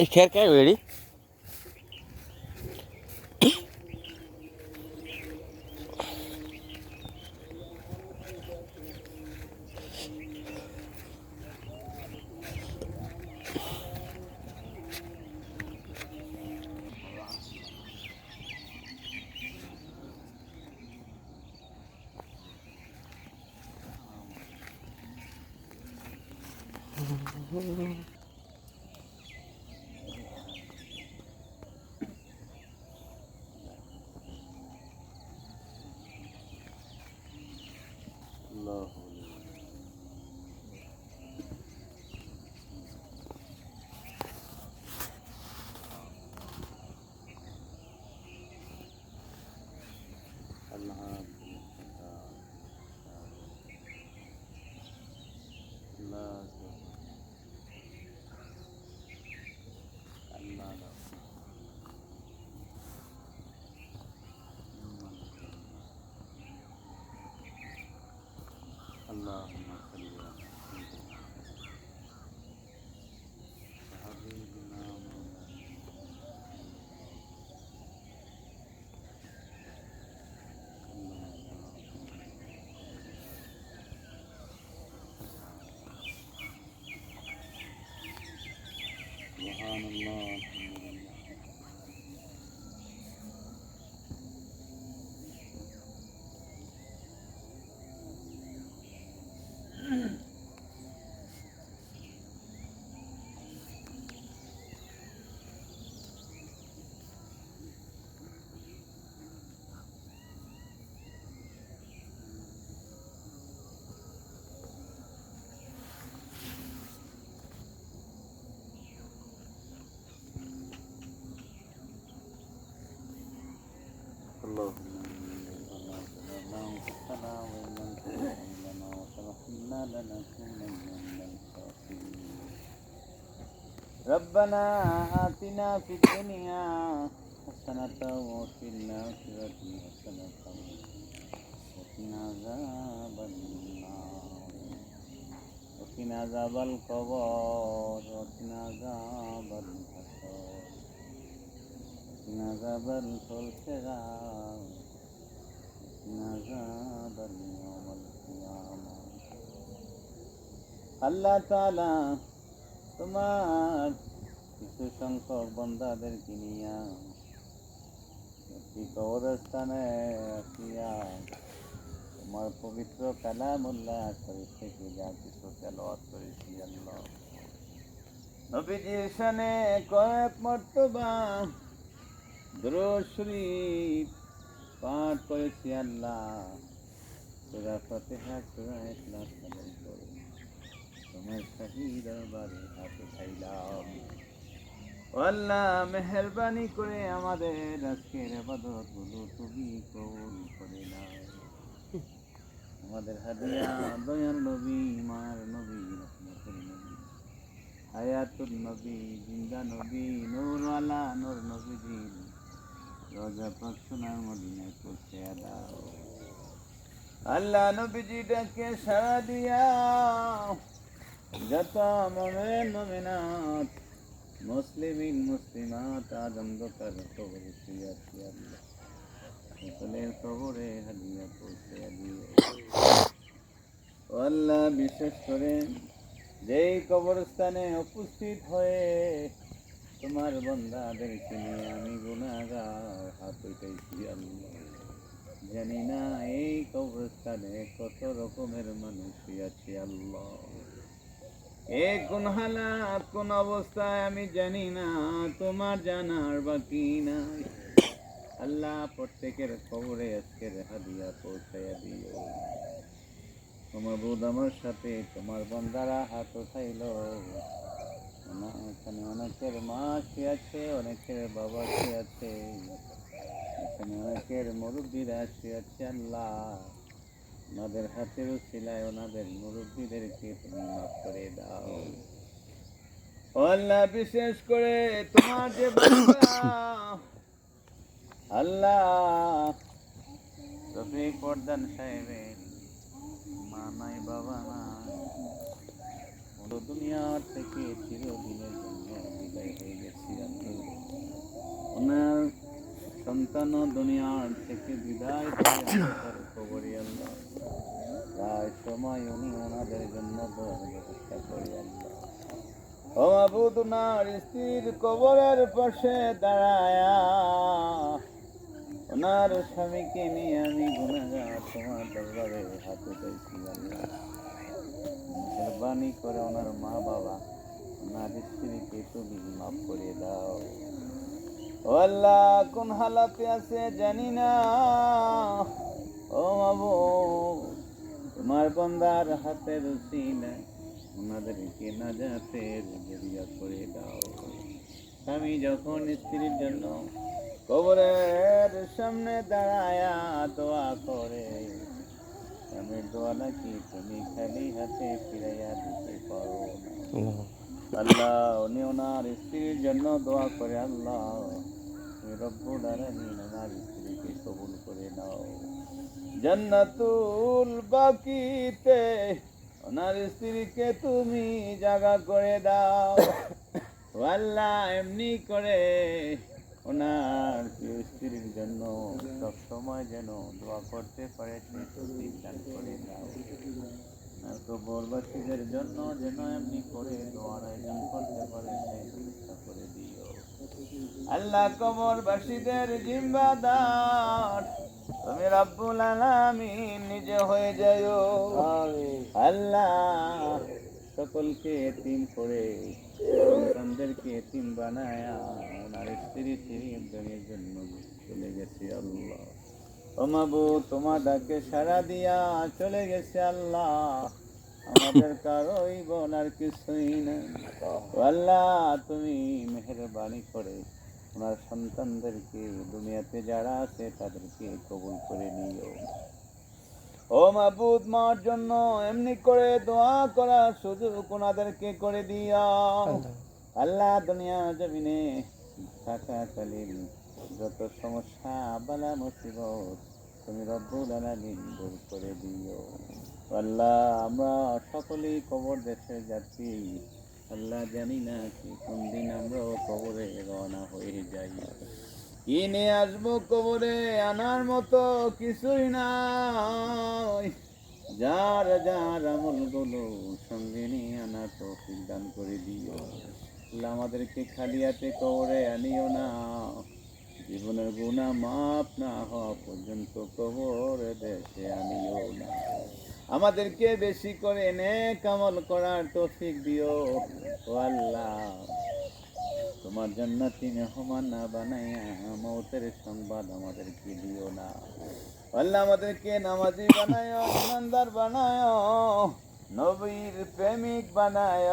ಈ ಶೇರ್ಕಾಯಿ ಹೇಳಿ Mm-hmm. Oh. اللهم انصرنا وإن لم تغفر لنا وترحمنا لنكونن من الخاسرين ربنا آتنا في الدنيا حسنة وفي الآخرة حسنة وقنا عذاب النار وقنا عذاب القبر وقنا عذاب الحشر وقنا عذاب الفلسفة আল্লাহ তাআলা তোমার কিছু সংখ্যক বন্দাদেরকে নিয়া একটি কবরস্থানে আসিয়া তোমার পবিত্র কালামুল্লাহ শরীফ থেকে যা কিছু তেলাওয়াত করেছি আল্লাহ। নবীজির শানে কয়েক মর্তবা দুরূদ শরীফ পাঠ করেছি আল্লাহ। সূরা ফাতিহা, সূরা ইখলাস নাজিল করে। তোমার শাহী দরবারে উঠাইলাম। আল্লাহ, মেহরবানি করে আমাদের আজকের আবাদতগুলো তুমি কবুল করে নাও। আমাদের হাদিয়া, দয়াল নবী, মার নবী রহমতুল নবী হায়াতুল নবী, জিন্দা নবী, নূরওয়ালা, নূর নবীজি রোজা সোনার মদিনায় আল্লাহ নবীজি ডাকে সারা দিয়া, যত মোমেন, মোমেনাত, মুসলিমিন, মুসলিমাত আজ অন্ধকার কবরে শুয়ে আছি আল্লাহ সকলের কবরে হাদিয়া পৌঁছে ও আল্লাহ, বিশেষ করে যেই কবরস্থানে উপস্থিত হয়ে তোমার বন্দাদেরকে নিয়ে আমি গুণাগার, হাত আল্লাহ জানি না এই কবরস্থানে কত রকমের মানুষ আছে আল্লাহ। এ কোন হালাত, কোন অবস্থায় আমি জানি না, তোমার জানার বাকি নাই। আল্লাহ প্রত্যেকের খবরে আজকের হাদিয়া পৌঁছাইয়া দিও। তোমার বোধ আমার সাথে, তোমার বন্দারা হাত উঠাইল। এখানে অনেকের মা সে আছে, অনেকের বাবা সে আছে, এখানে অনেকের মুরব্বীরা সে আছে, আল্লাহ। ওনাদের হাতের সিলায় ওনাদের মুরব্বীদেরকে তুমি মাফ করে দাও। আল্লাহ, বিশেষ করে তোমার যে আল্লাহ, রফিক প্রধান সাহেবের মা নাই, বাবা নাই। দুনিয়ার থেকে চিরদিনের জন্য বিদায় হয়ে গেছি আল্লাহ ওনার সন্তান দুনিয়ার থেকে বিদায় কবরে আল্লাহ। প্রায় সময় উনি ওনাদের জন্য ব্যবস্থা করি আল্লাহ। ও মাবুদ ওনার স্ত্রীর কবরের পাশে দাঁড়ায়া, ওনার স্বামীকে নিয়ে আমি গুণাগার তোমার দরবারে হাতে পেয়েছি আল্লাহ। মেহরবানি করে ওনার মা বাবা ওনার স্ত্রীকে তুমি মাফ করে দাও। আল্লাহ, কোন হালাতে আছে জানি না। ও মাবু তোমার বন্দার হাতের সিনা ওনাদেরকে না যাতে জড়িয়া করে দাও। আমি যখন স্ত্রীর জন্য কবরের সামনে দাঁড়ায়া দোয়া করে আমি দোয়া নাকি? তুমি খালি হাতে ফিরাইয়া দিতে পারো আল্লাহ। উনি ওনার স্ত্রীর জন্য দোয়া করে আল্লাহ তুমি রব্বুল আলামিন ওনার স্ত্রীকে কবুল করে নাও। জান্নাতুল বাকিতে ওনার স্ত্রীকে তুমি জায়গা করে দাও। আল্লাহ এমনি করে ওনার প্রিয় স্ত্রীর জন্য সব সময় যেন দোয়া করতে পারে সেই তৌফিক দান করে দাও। আর কবরবাসীদের জন্য যেন এমনি করে দোয়ার আয়োজন করতে পারে সেই ব্যবস্থা করে দিও। আল্লাহ কবরবাসীদের জিম্বাদার তুমি রাব্বুল আলামিন নিজে হয়ে যাও। আল্লাহ সকলকে এতিম করে সন্তানদেরকে এতিম বানায়া ওনার স্ত্রী তিরির জন্য চলে গেছে আল্লাহ। ও মাবু তোমার ডাকে সারা দিয়া চলে গেছে আল্লাহ। আমাদের কারোই বলার কিছুই ও আল্লাহ, তুমি মেহরবানি করে ওনার সন্তানদেরকে, দুনিয়াতে যারা আছে তাদেরকে কবুল করে নিও। ও মাবুদ, মার জন্য এমনি করে দোয়া করার সুযোগ ওনাদেরকে করে দিও আল্লাহ দুনিয়া জমিনে থাকাকালীন যত সমস্যা বালা মুসিবত তুমি রব্বুল আলামিন দূর করে দিও। আল্লাহ, আমরা সকলেই কবর দেশে যাচ্ছি। আল্লাহ জানি না কি, কোন দিন আমরাও কবরে রওনা হয়ে যাই। কি নিয়ে আসব কবরে আনার মতো কিছুই নাই। যার যার আমলগুলো সঙ্গে নিয়ে আনা তো দান করে দিও। আমাদেরকে খালি হাতে কবরে আনিও না। জীবনের গুণা মাপ না হওয়া পর্যন্ত কবর দেশে আনিও না। আমাদেরকে বেশি করে নে কামল করার তৌফিক দিও। ও আল্লাহ, তোমার জান্নাতি মেহমান না বানাইয়া মৌতের সংবাদ আমাদেরকে দিও না। আল্লাহ, আমাদেরকে নামাজি বানায় ইমানদার বানায় নবীর প্রেমিক বানায়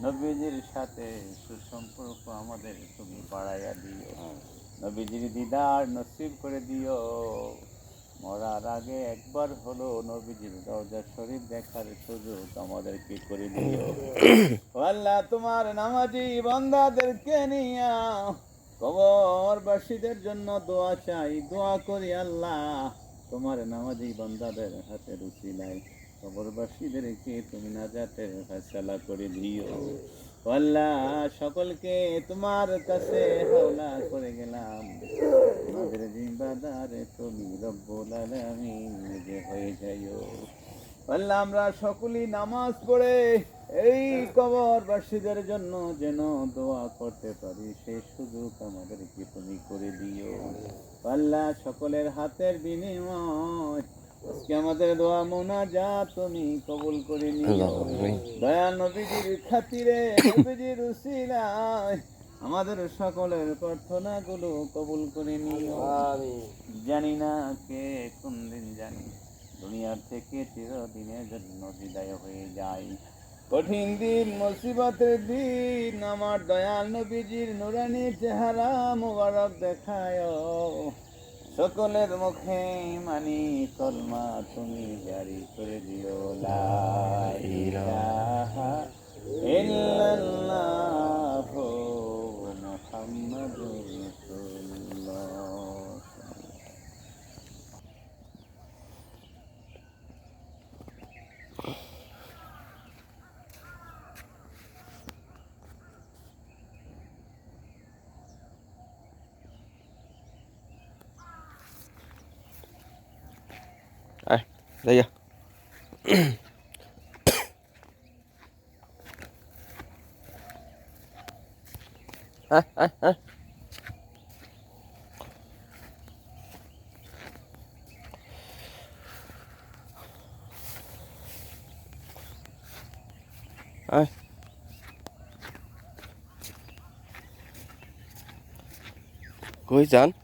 নবীজির সাথে সুসম্পর্ক আমাদের তুমি বাড়াইয়া দিও। নবীজির দিদার নসিব করে দিও। মরার আগে একবার হলো নবীজির রওজা শরীফ দেখার সুযোগ আমাদেরকে করে দিও। আল্লাহ তোমার নামাজি বান্দাদেরকে নিয়া কবরবাসীদের জন্য দোয়া চাই। দোয়া করি আল্লাহ তোমার নামাজি বান্দাদের হাতে রুচি নাই। কবরবাসীদেরকে তুমি নাজাতের ফেসলা করে দিও। আল্লাহ, সকলকে তোমার কাছে হাওলা করে গেলাম। আমাদের জিম্বাদারে তুমি রব্বুল আলামিন নিজে হয়ে যাইও। আল্লাহ, আমরা সকলেই নামাজ পড়ে এই কবরবাসীদের জন্য যেন দোয়া করতে পারি, সেই সুযোগ আমাদেরকে তুমি করে দিও। আল্লাহ, সকলের হাতের বিনিময় আমাদের দোয়া মোনা যা তুমি কবুল করে নিও। দয়া নবীজির খাতিরে নবীজির উসিলায় আমাদের সকলের প্রার্থনাগুলো কবুল করে নিও। জানি না কে কোন দিন জানি দুনিয়ার থেকে চিরদিনের জন্য বিদায় হয়ে যায় কঠিন দিন মুসিবতের দিন আমার দয়াল নবীজির নুরানি চেহারা মোবারক দেখায় সকলের মুখে মানি কলমা তুমি জারি করে দিও। ইল্লাল্লাহু মুহাম্মাদুর đây kìa à, à, à. Đây. Cuối dẫn.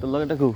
তোর লগে ডাকু